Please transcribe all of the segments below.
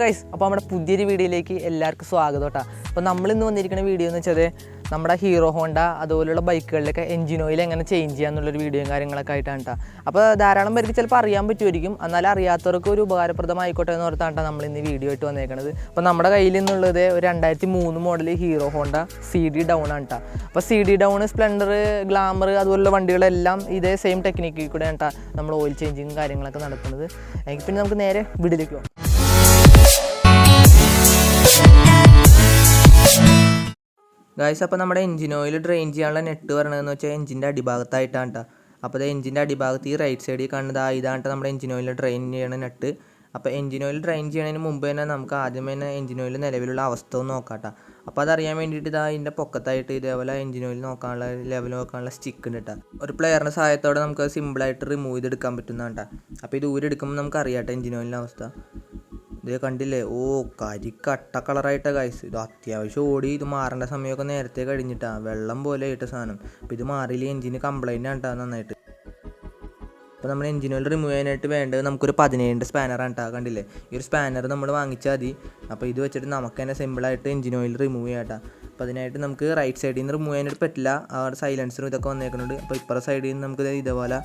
Guys അപ്പോൾ നമ്മുടെ പുതിയൊരു വീഡിയോയിലേക്ക് എല്ലാവർക്കും സ്വാഗതം കേട്ടോ അപ്പോൾ നമ്മൾ ഇന്ന് വന്നിരിക്കുന്ന വീഡിയോ എന്ന് വെച്ചാൽ നമ്മുടെ ഹീറോ ഹോണ്ട അതുപോലുള്ള ബൈക്കുകളിലൊക്കെ എഞ്ചിൻ ഓയിൽ എങ്ങനെ ചേഞ്ച് ചെയ്യാന്നുള്ളൊരു വീഡിയോയും കാര്യങ്ങളൊക്കെ ആയിട്ടാണ് കേട്ടോ അപ്പോൾ ധാരാളം പേർക്ക് ചിലപ്പോൾ അറിയാൻ പറ്റുമായിരിക്കും. എന്നാൽ അറിയാത്തവർക്ക് ഒരു ഉപകാരപ്രദമായിക്കോട്ടെ എന്ന് ഓർത്താണ് നമ്മൾ ഇന്ന് വീഡിയോ ആയിട്ട് വന്നേക്കുന്നത് അപ്പോൾ നമ്മുടെ കയ്യിൽ നിന്നുള്ളത് ഒരു രണ്ടായിരത്തി മൂന്ന് model Hero Honda C D Dawn ആണ് കേട്ടോ അപ്പോൾ C D Dawn Splendor Glamour അതുപോലുള്ള വണ്ടികളെല്ലാം ഇതേ സെയിം ടെക്നിക്കിൽ കൂടെയാണ് കേട്ടോ നമ്മൾ ഓയിൽ ചേഞ്ചിങ്ങും കാര്യങ്ങളൊക്കെ നടക്കുന്നത്. എങ്കിൽ പിന്നെ നമുക്ക് നേരെ വീട്ടിലേക്ക് പോകാം ഗായ്സ് അപ്പോൾ നമ്മുടെ എഞ്ചിൻ ഓയിൽ ഡ്രെയിൻ ചെയ്യാനുള്ള നെറ്റ് പറയണതെന്ന് വെച്ചാൽ എഞ്ചിന്റെ അടിഭാഗത്തായിട്ടാണ് കേട്ടോ അപ്പോൾ ഇത് എഞ്ചിന്റെ അടിഭാഗത്ത് ഈ റൈറ്റ് സൈഡിൽ കാണുന്നത് ഇതാണ് നമ്മുടെ എഞ്ചിൻ ഓയിൽ ഡ്രെയിൻ ചെയ്യണ നെറ്റ് അപ്പോൾ എഞ്ചിൻ ഓയിൽ ഡ്രെയിൻ ചെയ്യണതിന് മുമ്പ് തന്നെ നമുക്ക് ആദ്യം തന്നെ എഞ്ചിൻ ഓയിൽ നിലവിലുള്ള അവസ്ഥ ഒന്ന് നോക്കാം കേട്ടോ അപ്പോൾ അതറിയാൻ വേണ്ടിയിട്ട് ഇതാ ഇതിന്റെ പൊക്കത്തായിട്ട് ഇതേപോലെ എഞ്ചിൻ ഓയിൽ നോക്കാനുള്ള ലെവൽ നോക്കാനുള്ള സ്റ്റിക്ക് ഉണ്ട് കേട്ടോ ഒരു പ്ലെയറിന്റെ സഹായത്തോടെ നമുക്ക് സിമ്പിളായിട്ട് റിമൂവ് ചെയ്തെടുക്കാൻ പറ്റുന്നതാണ് കേട്ടോ അപ്പോൾ ഇത് ഊരെടുക്കുമ്പോൾ നമുക്ക് അറിയാം കേട്ടോ എഞ്ചിൻ ഓയിലിന്റെ അവസ്ഥ. ഇത് കണ്ടില്ലേ? ഓ കരി കട്ട കളറായിട്ടാ ഗൈസ് ഇത് അത്യാവശ്യം ഓടി ഇത് മാറേണ്ട സമയമൊക്കെ നേരത്തെ കഴിഞ്ഞിട്ടാ. വെള്ളം പോലെ ആയിട്ട് സാധനം. അപ്പോൾ ഇത് മാറിയില്ല? എഞ്ചിന് കംപ്ലൈന്റ് ആണ് ട്ടാ നന്നായിട്ട്. അപ്പോൾ നമ്മൾ എഞ്ചിൻ റിമൂവ് ചെയ്യാനായിട്ട് വേണ്ടത് നമുക്കൊരു പതിനേഴിന്റെ സ്പാനറാണ് കേട്ടോ കണ്ടില്ലേ? ഈ ഒരു സ്പാനർ നമ്മൾ വാങ്ങിച്ചാൽ മതി. അപ്പോൾ ഇത് വെച്ചിട്ട് നമുക്ക് തന്നെ സിമ്പിളായിട്ട് എഞ്ചിൻ ഓയിൽ റിമൂവ് ചെയ്യാം കേട്ടോ അപ്പോൾ അതിനായിട്ട് നമുക്ക് റൈറ്റ് സൈഡിൽ നിന്ന് റിമൂവ് ചെയ്യാനായിട്ട് പറ്റില്ല. ആ സൈലൻസറും ഇതൊക്കെ വന്നേക്കുന്നുണ്ട് അപ്പോൾ ഇപ്പുറ സൈഡിൽ നിന്ന് നമുക്ക് ഇതേപോലെ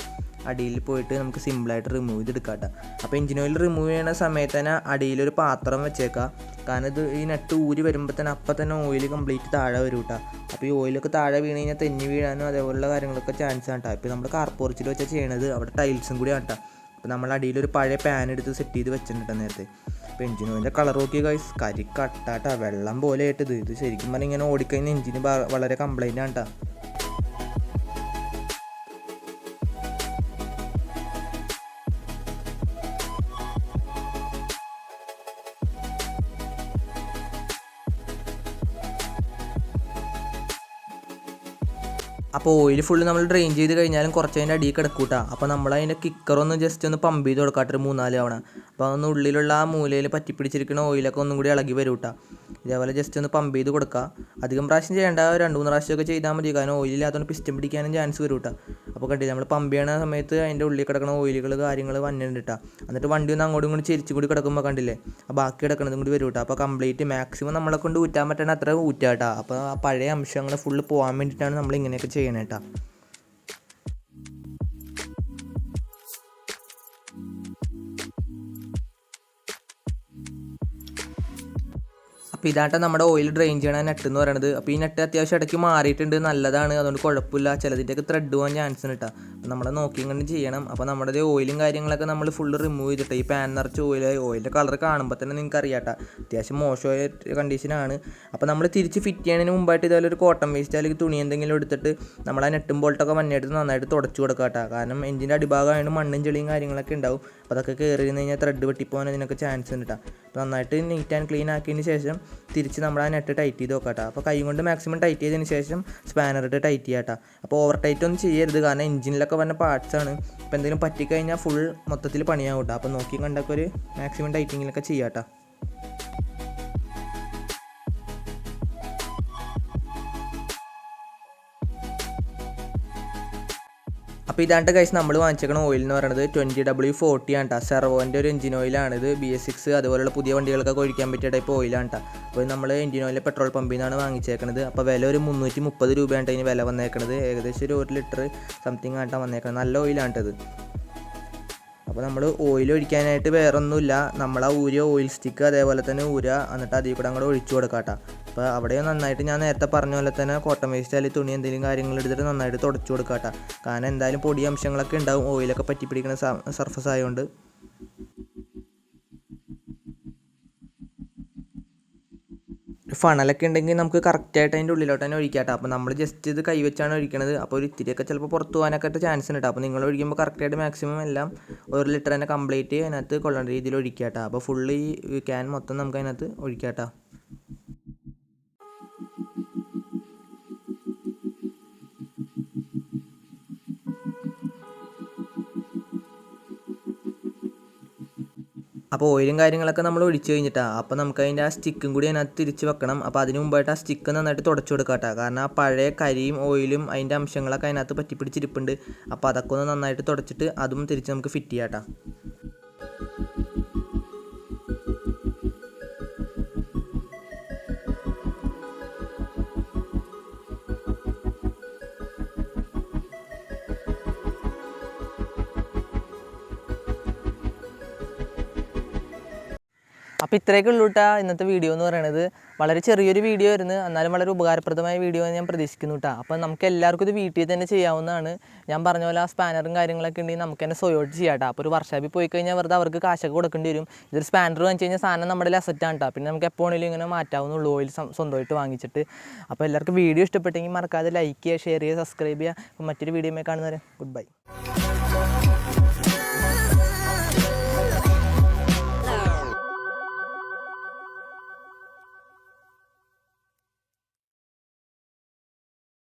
അടിയിൽ പോയിട്ട് നമുക്ക് സിമ്പിളായിട്ട് റിമൂവ് ചെയ്തെടുക്കാം കേട്ടോ അപ്പോൾ എഞ്ചിൻ ഓയിൽ റിമൂവ് ചെയ്യുന്ന സമയത്ത് തന്നെ അടിയിലൊരു പാത്രം വെച്ചേക്കാം. കാരണം ഇത് ഈ നട്ട് ഊരി വരുമ്പോൾ തന്നെ അപ്പം തന്നെ ഓയിൽ കംപ്ലീറ്റ് താഴെ വരും കേട്ടോ അപ്പോൾ ഈ ഓയിലൊക്കെ താഴെ വീണ് കഴിഞ്ഞാൽ തെന്നി വീഴാനും അതേപോലുള്ള കാര്യങ്ങളൊക്കെ ചാൻസ് ആണ് കേട്ടോ ഇപ്പോൾ നമ്മൾ കാർപ്പോറിച്ചിൽ വെച്ചാൽ ചെയ്യണത് അവിടെ ടൈൽസും കൂടി ആട്ടോ. അപ്പോൾ നമ്മൾ അടിയിലൊരു പഴയ പാൻ എടുത്ത് സെറ്റ് ചെയ്ത് വെച്ചിട്ടുണ്ട് നേരത്തെ. അപ്പോൾ എഞ്ചിൻ ഓയിലിന്റെ കളർ നോക്കി കഴിച്ച് കരി കട്ടാട്ടാ വെള്ളം പോലെ ആയിട്ട് ഇത് ഇത് ശരിക്കും പറഞ്ഞാൽ ഇങ്ങനെ ഓടിക്കഴിഞ്ഞാൽ എഞ്ചിന് വളരെ കംപ്ലൈന്റ് ആണ് കേട്ടോ അപ്പോൾ ഓയിൽ ഫുള്ള് നമ്മൾ ഡ്രെയിൻ ചെയ്ത് കഴിഞ്ഞാലും കുറച്ച് അതിന്റെ അടിയിൽ കിടക്കൂട്ടാ. അപ്പോൾ നമ്മൾ അതിന്റെ കിക്കറൊന്ന് ജസ്റ്റ് ഒന്ന് പമ്പ് ചെയ്ത് കൊടുക്കാട്ട് ഒരു മൂന്നാൽ തവണ. അപ്പോൾ അതൊന്ന് ഉള്ളിലുള്ള ആ മൂലയിൽ പറ്റിപ്പിടിച്ചിരിക്കുന്ന ഓയിലൊക്കെ ഒന്നും കൂടി ഇളകി വരും ഇതേപോലെ ജസ്റ്റ് ഒന്ന് പമ്പ് ചെയ്ത് കൊടുക്കുക അധികം പ്രാവശ്യം ചെയ്യേണ്ട രണ്ട് മൂന്ന് പ്രാവശ്യമൊക്കെ ചെയ്താൽ മതി. കാരണം ഓയിലില്ലാത്തതുകൊണ്ട് പിസ്റ്റം പിടിക്കാനും ചാൻസ് വരും അപ്പോൾ കണ്ടില്ല നമ്മൾ പമ്പ് ചെയ്യണ സമയത്ത് അതിന്റെ ഉള്ളിൽ കിടക്കുന്ന ഓയിലുകൾ കാര്യങ്ങൾ വന്നിട്ടുണ്ട് കേട്ടോ എന്നിട്ട് വണ്ടി ഒന്ന് അങ്ങോട്ടും ഇങ്ങോട്ടും ചെരിച്ചും കൂടി കിടക്കുമ്പോൾ കണ്ടില്ലേ ആ ബാക്കി കിടക്കുന്നതും കൂടി വരും കേട്ടോ അപ്പോൾ കംപ്ലീറ്റ് മാക്സിമം നമ്മളെ കൊണ്ട് ഊറ്റാൻ പറ്റണ അത്ര ഊറ്റാട്ടോ അപ്പോൾ ആ പഴയ അംശങ്ങൾ ഫുള്ള് പോകാൻ വേണ്ടിയിട്ടാണ് നമ്മൾ ഇങ്ങനെയൊക്കെ ചെയ്യണേ അപ്പോൾ ഇതാട്ടെ നമ്മുടെ ഓയിൽ ഡ്രെയിൻ ചെയ്യണ നെറ്റ് എന്ന് പറയുന്നത് അപ്പോൾ ഈ നെറ്റ് അത്യാവശ്യം ഇടയ്ക്ക് മാറിയിട്ടുണ്ട്. നല്ലതാണ്. അതുകൊണ്ട് കുഴപ്പമില്ല. ചിലതിന്റെയൊക്കെ ത്രെഡ് പോകാൻ ചാൻസ് ഉണ്ട് കേട്ടോ നമ്മൾ നോക്കിയും കണ്ടും ചെയ്യണം. അപ്പോൾ നമ്മുടെ ഓയിലും കാര്യങ്ങളൊക്കെ നമ്മൾ ഫുള്ള് റിമൂവ് ചെയ്തിട്ട് ഈ പാൻ നിറച്ച് ഓയിൽ ഓയിലിന്റെ കളർ കാണുമ്പോൾ തന്നെ നിങ്ങൾക്ക് അറിയാട്ടോ. അത്യാവശ്യം മോശമായ കണ്ടീഷനാണ് അപ്പോൾ നമ്മൾ തിരിച്ച് ഫിറ്റ് ചെയ്യുന്നതിന് മുമ്പായിട്ട് ഇതുപോലെ ഒരു കോട്ടൺ വേസ്റ്റ് അല്ലെങ്കിൽ തുണി എന്തെങ്കിലും എടുത്തിട്ട് നമ്മൾ ആ നെട്ടും ബോൾട്ടൊക്കെ മഞ്ഞെടുത്ത് നന്നായിട്ട് തുടച്ചു കൊടുക്കാട്ട. കേട്ടോ കാരണം എഞ്ചിന്റെ അടിഭാഗമായതുകൊണ്ട് മണ്ണും ചെളിയും കാര്യങ്ങളൊക്കെ ഉണ്ടാവും അപ്പോൾ അതൊക്കെ കയറി കഴിഞ്ഞാൽ ത്രെഡ് വെട്ടിപ്പോകാൻ അതിനൊക്കെ ചാൻസ് ഉണ്ട് അപ്പോൾ നന്നായിട്ട് നീറ്റ് ആൻഡ് ക്ലീൻ ആക്കിയതിന് ശേഷം തിരിച്ച് നമ്മൾ ആ നെറ്റ് ടൈറ്റ് ചെയ്ത് നോക്കാട്ടോ. അപ്പോൾ കൈ കൊണ്ട് മാക്സിമം ടൈറ്റ് ചെയ്തതിന് ശേഷം സ്പാനർ ഇട്ട് ടൈറ്റ് ചെയ്യാട്ടോ. അപ്പോൾ ഓവർ ടൈറ്റ് ഒന്നും ചെയ്യരുത്. കാരണം എഞ്ചിനിലൊക്കെ വന്ന പാർട്സ് പാർട്സാണ്. അപ്പോൾ എന്തെങ്കിലും പറ്റിക്കഴിഞ്ഞാൽ ഫുൾ മൊത്തത്തിൽ പണിയാവും കേട്ടോ അപ്പോൾ നോക്കി കണ്ടൊക്കെ ഒരു മാക്സിമം ടൈറ്റിങ്ങിലൊക്കെ ചെയ്യാം കേട്ടോ അപ്പോൾ ഇതാണ്ട് കൈസ് നമ്മൾ വാങ്ങിച്ചേക്കണ ഓയിൽ എന്ന് പറയുന്നത് ട്വന്റി ഡബ്ല്യു ഫോർട്ടി ആണ് കേട്ടോ സെർവോന്റെ ഒരു എഞ്ചിൻ ഓയിലാണ് ഇത് ബി എസ് സിക്സ് അതുപോലുള്ള പുതിയ വണ്ടികൾക്കൊക്കെ ഒഴിക്കാൻ പറ്റിയ ടൈപ്പ് ഓയിലാണ് കേട്ടോ അപ്പോൾ നമ്മൾ എഞ്ചിൻ ഓയിൽ പെട്രോൾ പമ്പിൽ നിന്നാണ് വാങ്ങിച്ചേക്കണത്. അപ്പോൾ വില ഒരു മുന്നൂറ്റി മുപ്പത് രൂപയാണ് ഇതിന് വില വന്നേക്കണത്. ഏകദേശം ഒരു ഒരു ലിറ്റർ സംതിങ് ആയിട്ടാണ് വന്നേക്കണത്. നല്ല ഓയിലാണ് ഇത്. അപ്പോൾ നമ്മൾ ഓയിൽ ഒഴിക്കാനായിട്ട് വേറൊന്നുമില്ല. നമ്മൾ ആ ഊരിയ ഓയിൽ സ്റ്റിക്ക് അതേപോലെ തന്നെ ഊരുക എന്നിട്ട് അതിൽ കൂടെ അങ്ങോട്ട് ഒഴിച്ചു കൊടുക്കാം കേട്ടോ അപ്പോൾ അവിടെ നന്നായിട്ട് ഞാൻ നേരത്തെ പറഞ്ഞ പോലെ തന്നെ കോട്ടൺ വേസ്റ്റ് അല്ലെങ്കിൽ തുണി എന്തെങ്കിലും കാര്യങ്ങൾ എടുത്തിട്ട് നന്നായിട്ട് തുടച്ചു കൊടുക്കാം കേട്ടോ കാരണം എന്തായാലും പൊടി അംശങ്ങളൊക്കെ ഉണ്ടാവും ഓയിലൊക്കെ പറ്റി പിടിക്കുന്ന സർഫസ് ആയതുകൊണ്ട് ഫണലൊക്കെ ഉണ്ടെങ്കിൽ നമുക്ക് കറക്റ്റായിട്ട് അതിന്റെ ഉള്ളിലോട്ട് തന്നെ ഒഴിക്കാട്ടോ അപ്പോൾ നമ്മൾ ജസ്റ്റ് ഇത് കൈവച്ചാണ് ഒഴിക്കണത്. അപ്പോൾ ഒരു ഇത്തിരിയൊക്കെ ചിലപ്പോൾ പുറത്ത് പോകാനൊക്കെ ചാൻസ് ഉണ്ട് അപ്പോൾ നിങ്ങൾ ഒഴിക്കുമ്പോൾ കറക്റ്റായിട്ട് മാക്സിമം എല്ലാം ഒരു ലിറ്റർ തന്നെ കംപ്ലീറ്റ് അതിനകത്ത് കൊള്ളേണ്ട രീതിയിൽ ഒഴിക്കാട്ടോ അപ്പോൾ ഫുള്ള് ഈ ക്യാൻ മൊത്തം നമുക്ക് അതിനകത്ത് ഒഴിക്കാട്ടോ അപ്പോൾ ഓയിലും കാര്യങ്ങളൊക്കെ നമ്മൾ ഒഴിച്ച് കഴിഞ്ഞിട്ടാണ് അപ്പോൾ നമുക്ക് അതിന്റെ ആ സ്റ്റിക്കും കൂടി അതിനകത്ത് തിരിച്ച് വെക്കണം. അപ്പോൾ അതിന് മുമ്പായിട്ട് ആ സ്റ്റിക്ക് നന്നായിട്ട് തുടച്ചു കൊടുക്കാം കേട്ടോ. കാരണം ആ പഴയ കരിയും ഓയിലും അതിന്റെ അംശങ്ങളൊക്കെ അതിനകത്ത് പറ്റിപ്പിടിച്ചിരിപ്പുണ്ട്. അപ്പോൾ അതൊക്കെ ഒന്ന് നന്നായിട്ട് തുടച്ചിട്ട് അതും തിരിച്ച് നമുക്ക് ഫിറ്റ് ചെയ്യാം കേട്ടോ. അപ്പോൾ ഇത്രയൊക്കെ ഉള്ളൂ കേട്ടാ ഇന്നത്തെ വീഡിയോ എന്ന് പറയുന്നത് വളരെ ചെറിയൊരു വീഡിയോ ആയിരുന്നു. എന്നാലും വളരെ ഉപകാരപ്രദമായ വീഡിയോ എന്ന് ഞാൻ പ്രതീക്ഷിക്കുന്നു കേട്ടോ അപ്പോൾ നമുക്ക് എല്ലാവർക്കും ഇത് വീട്ടിൽ തന്നെ ചെയ്യാവുന്നതാണ്. ഞാൻ പറഞ്ഞ പോലെ ആ സ്പാനറും കാര്യങ്ങളൊക്കെ ഉണ്ടെങ്കിൽ നമുക്ക് തന്നെ സ്വയോട്ട് ചെയ്യാം കേട്ടോ അപ്പോൾ ഒരു വർഷാപ്പിൽ പോയി കഴിഞ്ഞാൽ വെറുതെ അവർക്ക് കാശൊക്കെ കൊടുക്കേണ്ടി വരും. ഇതൊരു സ്പാനർ വാങ്ങിച്ച് കഴിഞ്ഞാൽ സാധനം നമ്മുടെ അസറ്റാണ് കേട്ടോ പിന്നെ നമുക്ക് എപ്പോഴെങ്കിലും ഇങ്ങനെ മാറ്റാവുന്നുള്ളൂ ഓയിൽ സ്വന്തമായിട്ട് വാങ്ങിച്ചിട്ട്. അപ്പോൾ എല്ലാവർക്കും വീഡിയോ ഇഷ്ടപ്പെട്ടെങ്കിൽ മറക്കാതെ ലൈക്ക് ചെയ്യുക ഷെയർ ചെയ്യുക സബ്സ്ക്രൈബ് ചെയ്യുക. അപ്പോൾ മറ്റൊരു വീഡിയോ കാണുന്നവരെ ഗുഡ് ബൈ